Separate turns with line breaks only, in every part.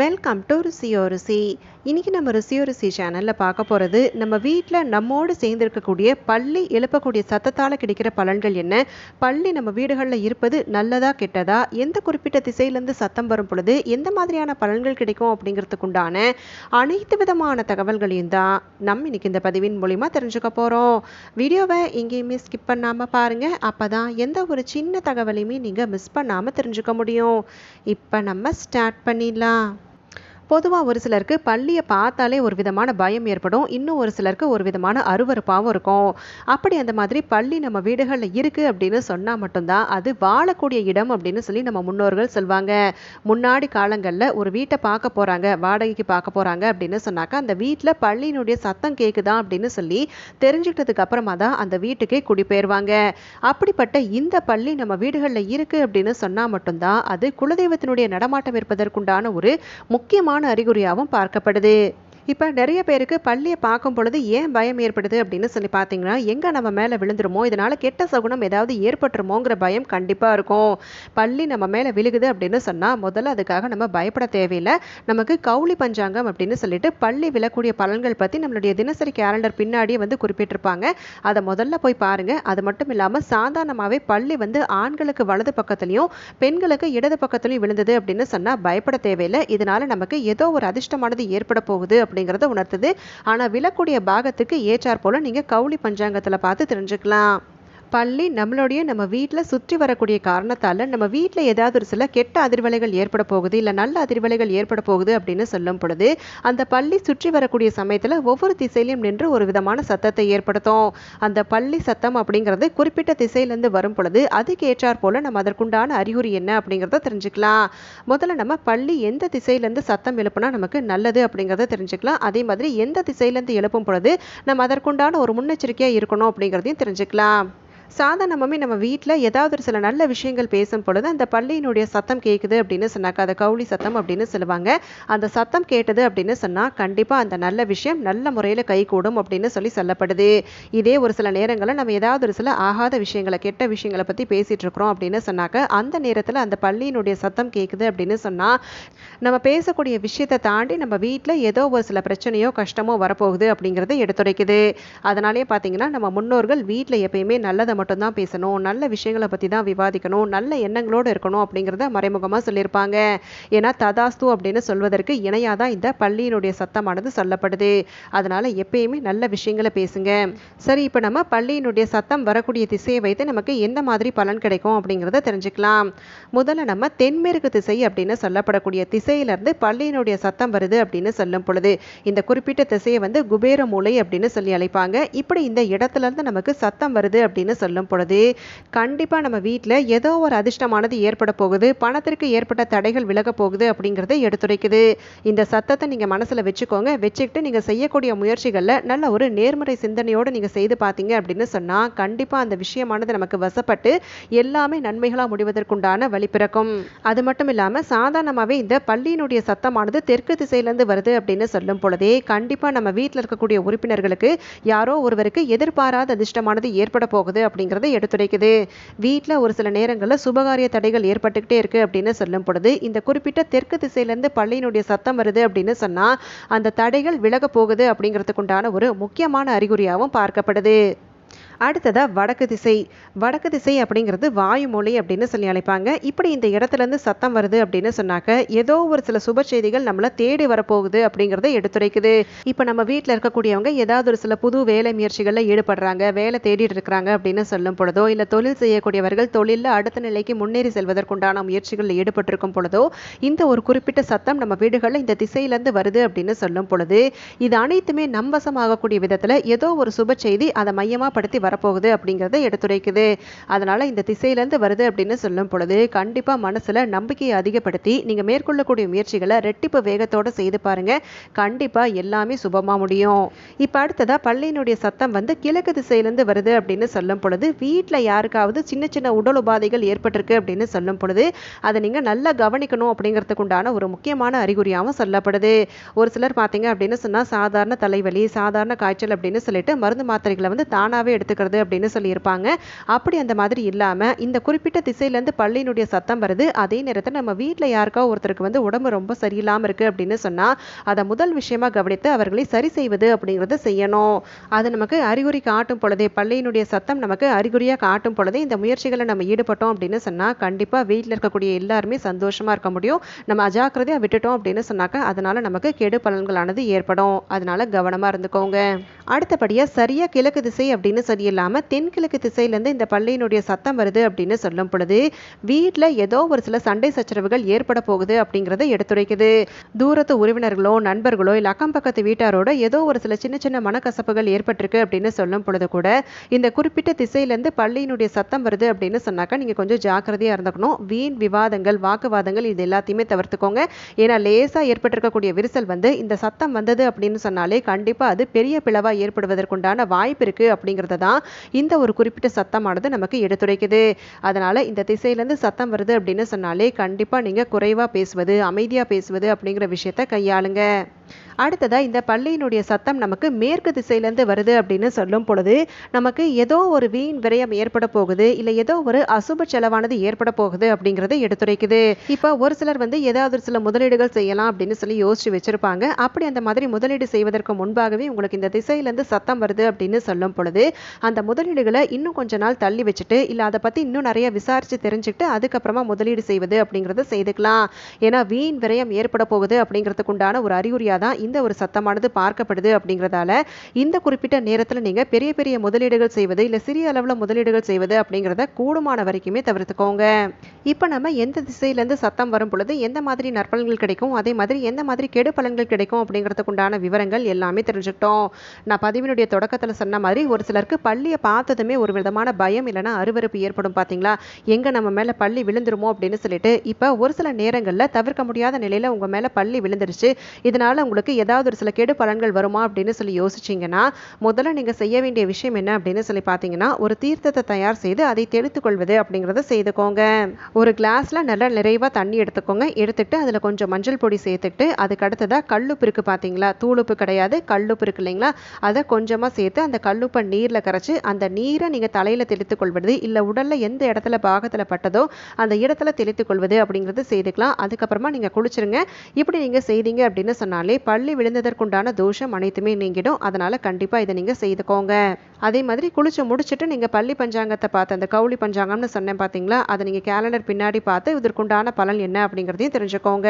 Welcome to ருசியோ ருசி இன்றைக்கி நம்ம ருசியோ ருசி சேனலில் பார்க்க போகிறது நம்ம வீட்டில் நம்மோடு சேர்ந்திருக்கக்கூடிய பள்ளி எழுப்பக்கூடிய சத்தத்தால் கிடைக்கிற பலன்கள் என்ன? பள்ளி நம்ம வீடுகளில் இருப்பது நல்லதா கெட்டதா? எந்த குறிப்பிட்ட திசையிலேருந்து சத்தம் வரும் பொழுது எந்த மாதிரியான பலன்கள் கிடைக்கும் அப்படிங்கிறதுக்கு உண்டான அனைத்து விதமான தகவல்களையும் தான் நம்ம இன்னைக்கு இந்த பதிவின் மூலிமா தெரிஞ்சுக்க போகிறோம் வீடியோவை எங்கேயுமே ஸ்கிப் பண்ணாமல் பாருங்கள் அப்போ தான் எந்த ஒரு சின்ன தகவலையுமே நீங்கள் மிஸ் பண்ணாமல் தெரிஞ்சுக்க முடியும். இப்போ நம்ம ஸ்டார்ட் பண்ணிடலாம். பொதுவாக ஒரு சிலருக்கு பள்ளியை பார்த்தாலே ஒரு விதமான பயம் ஏற்படும். இன்னும் ஒரு சிலருக்கு ஒரு விதமான அருவறுப்பாகவும் இருக்கும். அப்படி அந்த மாதிரி பள்ளி நம்ம வீடுகளில் இருக்குது அப்படின்னு சொன்னால் மட்டும்தான் அது வாழக்கூடிய இடம் அப்படின்னு சொல்லி நம்ம முன்னோர்கள் சொல்லுவாங்க முன்னாடி காலங்களில் ஒரு வீட்டை பார்க்க போகிறாங்க வாடகைக்கு பார்க்க போகிறாங்க அப்படின்னு சொன்னாக்கா அந்த வீட்டில் பள்ளியினுடைய சத்தம் கேட்குதா அப்படின்னு சொல்லி தெரிஞ்சுக்கிட்டதுக்கு அப்புறமா தான் அந்த வீட்டுக்கே குடிபெயர்வாங்க. அப்படிப்பட்ட இந்த பள்ளி நம்ம வீடுகளில் இருக்குது அப்படின்னு சொன்னால் மட்டும்தான் அது குலதெய்வத்தினுடைய நடமாட்டம் இருப்பதற்குண்டான ஒரு முக்கியமான அறிகுறியாகவும் பார்க்கப்படுது. இப்போ நிறைய பேருக்கு பள்ளியை பார்க்கும் பொழுது ஏன் பயம் ஏற்படுது அப்படின்னு சொல்லி பார்த்தீங்கன்னா எங்கே நம்ம மேலே விழுந்துருமோ இதனால் கெட்ட சகுனம் ஏதாவது ஏற்பட்டுருமோங்கிற பயம் கண்டிப்பாக இருக்கும். பள்ளி நம்ம மேலே விழுகுது அப்படின்னு சொன்னால் முதல்ல அதுக்காக நம்ம பயப்பட தேவையில்லை. நமக்கு கவுளி பஞ்சாங்கம் அப்படின்னு சொல்லிட்டு பள்ளி விழக்கூடிய பலன்கள் பற்றி நம்மளுடைய தினசரி கேலண்டர் பின்னாடியே வந்து குறிப்பிட்டிருப்பாங்க. அதை முதல்ல போய் பாருங்கள் அது மட்டும் இல்லாமல் சாதாரணமாகவே பள்ளி வந்து ஆண்களுக்கு வலது பக்கத்துலையும் பெண்களுக்கு இடது பக்கத்துலையும் விழுந்தது அப்படின்னு சொன்னால் பயப்பட தேவையில்லை. இதனால் நமக்கு ஏதோ ஒரு அதிர்ஷ்டமானது ஏற்பட போகுது அப்படின்னு அப்படிங்கிறத உணர்த்துது. ஆனால் விழக்கூடிய பாகத்துக்கு ஏற்றாற் போல் நீங்கள் கவுளி பஞ்சாங்கத்தில் பார்த்து தெரிஞ்சுக்கலாம். பள்ளி நம்மளுடைய நம்ம வீட்டில் சுற்றி வரக்கூடிய காரணத்தால் நம்ம வீட்டில் ஏதாவது ஒரு சில கெட்ட அதிர்வலைகள் ஏற்பட போகுது இல்லை நல்ல அதிர்வலைகள் ஏற்பட போகுது அப்படின்னு சொல்லும் பொழுது அந்த பள்ளி சுற்றி வரக்கூடிய சமயத்தில் ஒவ்வொரு திசையிலையும் நின்று ஒரு விதமான சத்தத்தை ஏற்படுத்தும். அந்த பள்ளி சத்தம் அப்படிங்கிறது குறிப்பிட்ட திசையிலேருந்து வரும் பொழுது அதுக்கு ஏற்றாற் போல் நம்ம அதற்குண்டான அறிகுறி என்ன அப்படிங்கிறத தெரிஞ்சுக்கலாம். முதல்ல நம்ம பள்ளி எந்த திசையிலேருந்து சத்தம் எழுப்புனா நமக்கு நல்லது அப்படிங்கிறத தெரிஞ்சுக்கலாம். அதே மாதிரி எந்த திசையிலேருந்து எழுப்பும் பொழுது நம்ம அதற்குண்டான ஒரு முன்னெச்சரிக்கையாக இருக்கணும் அப்படிங்கிறதையும் தெரிஞ்சுக்கலாம். சாதாரணமாகவே நம்ம வீட்டில் ஏதாவது ஒரு சில நல்ல விஷயங்கள் பேசும் பொழுது அந்த பள்ளியினுடைய சத்தம் கேட்குது அப்படின்னு சொன்னாக்கா அதை கவுளி சத்தம் அப்படின்னு சொல்லுவாங்க. அந்த சத்தம் கேட்டது அப்படின்னு சொன்னால் கண்டிப்பாக அந்த நல்ல விஷயம் நல்ல முறையில் கைகூடும் அப்படின்னு சொல்லி சொல்லப்படுது. இதே ஒரு சில நேரங்களில் நம்ம ஏதாவது ஒரு சில ஆகாத விஷயங்களை கெட்ட விஷயங்களை பற்றி பேசிகிட்டு இருக்கிறோம் அப்படின்னு சொன்னாக்க அந்த நேரத்தில் அந்த பள்ளியினுடைய சத்தம் கேட்குது அப்படின்னு சொன்னால் நம்ம பேசக்கூடிய விஷயத்தை தாண்டி நம்ம வீட்டில் ஏதோ ஒரு சில பிரச்சனையோ கஷ்டமோ வரப்போகுது அப்படிங்கிறத எடுத்துரைக்குது. அதனாலேயே பார்த்தீங்கன்னா நம்ம முன்னோர்கள் வீட்டில் எப்பயுமே நல்லதை மட்டும்தான் பேசணும் நல்ல விஷயங்களை பற்றி தான் விவாதிக்கணும் நல்ல எண்ணங்களோடு இருக்கணும் அப்படிங்கிறத மறைமுகமாக சொல்லியிருப்பாங்க. ஏன்னா ததாஸ்து அப்படின்னு சொல்வதற்கு இணையாக தான் இந்த பள்ளியினுடைய சத்தமானது சொல்லப்படுது. அதனால் எப்பயுமே நல்ல விஷயங்களை பேசுங்க. சரி இப்போ நம்ம பள்ளியினுடைய சத்தம் வரக்கூடிய திசையை வைத்து நமக்கு எந்த மாதிரி பலன் கிடைக்கும் அப்படிங்கிறத தெரிஞ்சுக்கலாம். முதல்ல நம்ம தென்மேற்கு திசை அப்படின்னு சொல்லப்படக்கூடிய திசையிலிருந்து பள்ளியினுடைய சத்தம் வருது அப்படின்னு சொல்லும் பொழுது இந்த குறிப்பிட்ட திசையை வந்து குபேர மூலை அப்படின்னு சொல்லி அழைப்பாங்க. இப்படி இந்த இடத்துல இருந்து நமக்கு சத்தம் வருது அப்படின்னு சொல்லும் பொழுது கண்டிப்பாக நம்ம வீட்டில் ஏதோ ஒரு அதிர்ஷ்டமானது ஏற்பட போகுது பணத்திற்கு ஏற்பட்ட தடைகள் விலக போகுது அப்படிங்கிறத எடுத்துரைக்குது. இந்த சத்தத்தை நீங்கள் மனசில் வச்சுக்கோங்க. வச்சுக்கிட்டு நீங்கள் செய்யக்கூடிய முயற்சிகளில் நல்ல ஒரு நேர்மறை சிந்தனையோடு நீங்கள் செய்து பார்த்தீங்க அப்படின்னு சொன்னால் கண்டிப்பாக அந்த விஷயமானது நமக்கு வசப்பட்டு எல்லாமே நன்மைகளாக முடிவதற்குண்டான வழி பிறக்கும். அது மட்டும் இல்லாமல் சாதாரணமாகவே இந்த பள்ளியினுடைய சத்தமானது தெற்கு திசையிலேருந்து வருது அப்படின்னு சொல்லும் பொழுதே கண்டிப்பாக நம்ம வீட்டில் இருக்கக்கூடிய உறுப்பினர்களுக்கு யாரோ ஒருவருக்கு எதிர்பாராத அதிர்ஷ்டமானது ஏற்பட போகுது அப்படிங்கிறத எடுத்துரைக்குது. வீட்டில் ஒரு சில நேரங்களில் சுபகாரிய தடைகள் ஏற்பட்டுக்கிட்டே இருக்குது அப்படின்னு சொல்லும் பொழுது இந்த குறிப்பிட்ட தெற்கு திசையிலேருந்து பள்ளியினுடைய சத்தம் வருது அப்படின்னு சொன்னால் அந்த தடைகள் விலக போகுது அப்படிங்கிறதுக்குண்டான ஒரு முக்கியமான அறிகுறியாகவும் பார்க்கப்படுது. அடுத்ததாக வடக்கு திசை. வடக்கு திசை அப்படிங்கிறது வாயுமொழி அப்படின்னு சொல்லி அழைப்பாங்க. இப்படி இந்த இடத்துலேருந்து சத்தம் வருது அப்படின்னு சொன்னாக்க ஏதோ ஒரு சில சுப செய்திகள் நம்மளை தேடி வரப்போகுது அப்படிங்கிறத எடுத்துரைக்குது. இப்போ நம்ம வீட்டில் இருக்கக்கூடியவங்க ஏதாவது ஒரு சில புது வேலை முயற்சிகளில் ஈடுபடுறாங்க வேலை தேடிட்டு இருக்கிறாங்க அப்படின்னு சொல்லும் பொழுதோ இல்லை தொழில் செய்யக்கூடியவர்கள் தொழிலில் அடுத்த நிலைக்கு முன்னேறி செல்வதற்குண்டான முயற்சிகளில் ஈடுபட்டிருக்கும் பொழுதோ இந்த ஒரு குறிப்பிட்ட சத்தம் நம்ம வீடுகளில் இந்த திசையிலேருந்து வருது அப்படின்னு சொல்லும் பொழுது இது அனைத்துமே நம்பசமாகக்கூடிய விதத்தில் ஏதோ ஒரு சுப செய்தி அதை மையமாக படுத்தி வரப்போகுது அப்படிங்கிறத எடுத்துரைக்குது. அதனால் இந்த திசையிலேருந்து வருது அப்படின்னு சொல்லும் பொழுது கண்டிப்பாக மனசில் நம்பிக்கையை அதிகப்படுத்தி நீங்கள் மேற்கொள்ளக்கூடிய முயற்சிகளை ரெட்டிப்பு வேகத்தோடு செய்து பாருங்கள் கண்டிப்பாக எல்லாமே சுபமாக முடியும். இப்போ அடுத்ததாக பள்ளியினுடைய சத்தம் வந்து கிழக்கு திசையிலேருந்து வருது அப்படின்னு சொல்லும் பொழுது வீட்டில் யாருக்காவது சின்ன சின்ன உடல் உபாதைகள் ஏற்பட்டிருக்கு அப்படின்னு சொல்லும் பொழுது அதை நீங்கள் நல்லா கவனிக்கணும் அப்படிங்கிறதுக்கு உண்டான ஒரு முக்கியமான அறிகுறியாகவும் சொல்லப்படுது. ஒரு சிலர் பார்த்தீங்க அப்படின்னு சொன்னால் சாதாரண தலைவலி சாதாரண காய்ச்சல் அப்படின்னு சொல்லிட்டு மருந்து மாத்திரைகளை வந்து தானாகவே எடுத்து இருக்கிறது அப்படின்னு சொல்லியிருப்பாங்க. அப்படி அந்த மாதிரி இல்லாமல் இந்த குறிப்பிட்ட திசையிலேருந்து பள்ளியினுடைய சத்தம் வருது. அதே நேரத்தில் நம்ம வீட்டில் யாருக்கா ஒருத்தருக்கு வந்து உடம்பு ரொம்ப சரியில்லாமல் இருக்குது அப்படின்னு சொன்னால் அதை முதல் விஷயமா கவனித்து அவர்களை சரி செய்வது அப்படிங்கிறத செய்யணும். அது நமக்கு அறிகுறி காட்டும் பொழுதே பள்ளியினுடைய சத்தம் நமக்கு அறிகுறியாக காட்டும் பொழுதே இந்த முயற்சிகளை நம்ம ஈடுபட்டோம் அப்படின்னு சொன்னால் கண்டிப்பாக வீட்டில் இருக்கக்கூடிய எல்லாருமே சந்தோஷமாக இருக்க முடியும். நம்ம அஜாக்கிரதையாக விட்டுட்டோம் அப்படின்னு சொன்னாக்கா அதனால் நமக்கு கெடு பலன்களானது ஏற்படும். அதனால கவனமாக இருந்துக்கோங்க. அடுத்தபடியாக சரியாக கிழக்கு திசை அப்படின்னு சரியில்லாமல் தென்கிழக்கு திசையிலேருந்து இந்த பள்ளியினுடைய சத்தம் வருது அப்படின்னு சொல்லும் பொழுது வீட்டில் ஏதோ ஒரு சில சண்டை சச்சரவுகள் ஏற்பட போகுது அப்படிங்கிறத எடுத்துரைக்குது. தூரத்து உறவினர்களோ நண்பர்களோ இல்லை அக்கம் பக்கத்து வீட்டாரோட ஏதோ ஒரு சில சின்ன சின்ன மனக்கசப்புகள் ஏற்பட்டிருக்கு அப்படின்னு சொல்லும் பொழுது கூட இந்த குறிப்பிட்ட திசையிலேருந்து பள்ளியினுடைய சத்தம் வருது அப்படின்னு சொன்னாக்கா நீங்கள் கொஞ்சம் ஜாக்கிரதையாக இருந்துக்கணும். வீண் விவாதங்கள் வாக்குவாதங்கள் இது எல்லாத்தையுமே தவிர்த்துக்கோங்க. ஏன்னா லேசாக ஏற்பட்டிருக்கக்கூடிய விரிசல் வந்து இந்த சத்தம் வந்தது அப்படின்னு சொன்னாலே கண்டிப்பாக அது பெரிய பிளவாக ஏற்படுவதற்குண்டான வாய்ப்பு இருக்குது அப்படிங்கிறத தான் இந்த ஒரு குறிப்பிட்ட சத்தமானது நமக்கு எடுத்துரைக்குது. அதனால் இந்த திசையிலேருந்து சத்தம் வருது அப்படின்னு சொன்னாலே கண்டிப்பாக நீங்கள் குறைவாக பேசுவது அமைதியாக பேசுவது அப்படிங்கிற விஷயத்த கையாளுங்க. அடுத்ததாக இந்த பள்ளியினுடைய சத்தம் நமக்கு மேற்கு திசையிலேருந்து வருது அப்படின்னு சொல்லும் பொழுது நமக்கு ஏதோ ஒரு வீண் விரயம் ஏற்பட போகுது இல்லை ஏதோ ஒரு அசுப செலவானது ஏற்பட போகுது அப்படிங்கிறத எடுத்துரைக்குது. இப்போ ஒரு சிலர் வந்து ஏதாவது ஒரு சில முதலீடுகள் செய்யலாம் அப்படின்னு சொல்லி யோசிச்சு வச்சிருப்பாங்க. அப்படி அந்த மாதிரி முதலீடு செய்வதற்கு முன்பாகவே உங்களுக்கு இந்த திசையிலேருந்து சத்தம் வருது அப்படின்னு சொல்லும் பொழுது அந்த முதலீடுகளை இன்னும் கொஞ்ச நாள் தள்ளி வச்சுட்டு இல்லை அதை பற்றி இன்னும் நிறைய விசாரித்து தெரிஞ்சுக்கிட்டு அதுக்கப்புறமா முதலீடு செய்வது அப்படிங்கிறத செய்துக்கலாம். ஏன்னா வீண் விரயம் ஏற்பட போகுது அப்படிங்கிறதுக்குண்டான ஒரு அறிகுறியாக தான் இந்த ஒரு சத்தமானது பார்க்கப்படுது அப்படிங்கிறதால இந்த குறிப்பிட்ட நேரத்தில் நீங்கள் பெரிய பெரிய முதலீடுகள் செய்வது இல்லை சிறிய அளவில் முதலீடுகள் செய்வது அப்படிங்கிறத கூடுமான வரைக்குமே தவிர்த்துக்கோங்க. இப்போ நம்ம எந்த திசையிலேருந்து சத்தம் வரும் பொழுது எந்த மாதிரி நற்பலன்கள் கிடைக்கும் அதே மாதிரி எந்த மாதிரி கெடு பலன்கள் கிடைக்கும் அப்படிங்கிறதுக்குண்டான விவரங்கள் எல்லாமே தெரிஞ்சுக்கிட்டோம். நான் பதிவினுடைய தொடக்கத்தில் சொன்ன மாதிரி ஒரு சிலருக்கு பள்ளியை பார்த்ததுமே ஒரு விதமான பயம் இல்லைன்னா அருவருப்பு ஏற்படும் பார்த்தீங்களா எங்கே நம்ம மேலே பள்ளி விழுந்துருமோ அப்படின்னு சொல்லிட்டு இப்போ ஒரு சில நேரங்களில் தவிர்க்க முடியாத நிலையில் உங்கள் மேலே பள்ளி விழுந்துருச்சு. இதனால் உங்களுக்கு ஏதாவது ஒரு சில கெடு பலன்கள் வருமா அப்படின்னு சொல்லி யோசிச்சிங்கன்னா முதல்ல நீங்கள் செய்ய வேண்டிய விஷயம் என்ன அப்படின்னு சொல்லி பார்த்தீங்கன்னா ஒரு தீர்த்தத்தை தயார் செய்து அதை தெளித்து கொள்வது அப்படிங்கிறத செய்துக்கோங்க. ஒரு கிளாஸில் நல்லா நிறைவாக தண்ணி எடுத்துக்கோங்க. எடுத்துட்டு அதில் கொஞ்சம் மஞ்சள் பொடி சேர்த்துக்கிட்டு அதுக்கு அடுத்ததாக கல்லுப்பு இருக்குது பார்த்தீங்களா தூளுப்பு கிடையாது கல்லுப்பு இருக்கு இல்லைங்களா? அதை கொஞ்சமாக சேர்த்து அந்த கல்லுப்பை நீரில் கரைச்சி அந்த நீரை நீங்கள் தலையில் தெளித்து கொள்வது இல்லை உடலில் எந்த இடத்துல பாகத்தில் பட்டதோ அந்த இடத்துல தெளித்து கொள்வது அப்படிங்கிறது செய்துக்கலாம். அதுக்கப்புறமா நீங்கள் குளிச்சிருங்க. இப்படி நீங்கள் செய்தீங்க அப்படின்னு சொன்னாலே பள்ளி விழுந்ததற்குண்டான தோஷம் அனைத்துமே நீங்கிடும். அதனால் கண்டிப்பாக இதை நீங்கள் செய்துக்கோங்க. அதே மாதிரி குளிச்சு முடிச்சுட்டு நீங்கள் பள்ளி பஞ்சாங்கத்தை பார்த்து அந்த கவுளி பஞ்சாங்கம்னு சொன்னேன் பார்த்தீங்களா அதை நீங்கள் கேலண்டர் பின்னாடி பார்த்து இதற்குண்டான பலன் என்ன அப்படிங்கிறதையும் தெரிஞ்சுக்கோங்க.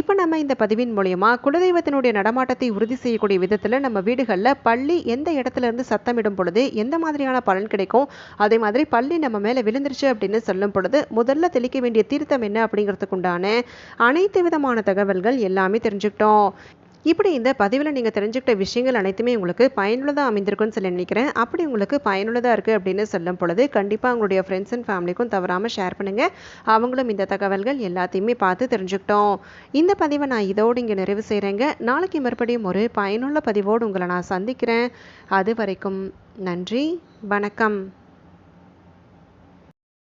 இப்போ நம்ம இந்த பதிவின் மூலயமா குலதெய்வத்தினுடைய நடமாட்டத்தை உறுதி செய்யக்கூடிய விதத்தில் நம்ம வீடுகளில் பள்ளி எந்த இடத்துல இருந்து சத்தமிடும் பொழுது எந்த மாதிரியான பலன் கிடைக்கும்? அதே மாதிரி பள்ளி நம்ம மேலே விழுந்துருச்சு அப்படின்னு சொல்லும் பொழுது முதல்ல தெளிக்க வேண்டிய தீர்த்தம் என்ன அப்படிங்கிறதுக்கு உண்டான அனைத்து விதமான தகவல்கள் எல்லாமே தெரிஞ்சுக்கிட்டோம். இப்படி இந்த பதிவில் நீங்கள் தெரிஞ்சுக்கிட்ட விஷயங்கள் அனைத்துமே உங்களுக்கு பயனுள்ளதாக அமைந்திருக்குன்னு சொல்லி நினைக்கிறேன். அப்படி உங்களுக்கு பயனுள்ளதாக இருக்குது அப்படின்னு சொல்லும் பொழுது கண்டிப்பாக உங்களுடைய ஃப்ரெண்ட்ஸ் அண்ட் ஃபேமிலிக்கும் தவறாமல் ஷேர் பண்ணுங்கள் அவங்களும் இந்த தகவல்கள் எல்லாத்தையுமே பார்த்து தெரிஞ்சுக்கிட்டோம். இந்த பதிவை நான் இதோடு இங்கே நிறைவு செய்கிறேங்க நாளைக்கு மறுபடியும் ஒரு பயனுள்ள பதிவோடு உங்களை நான் சந்திக்கிறேன். அது வரைக்கும் நன்றி வணக்கம்.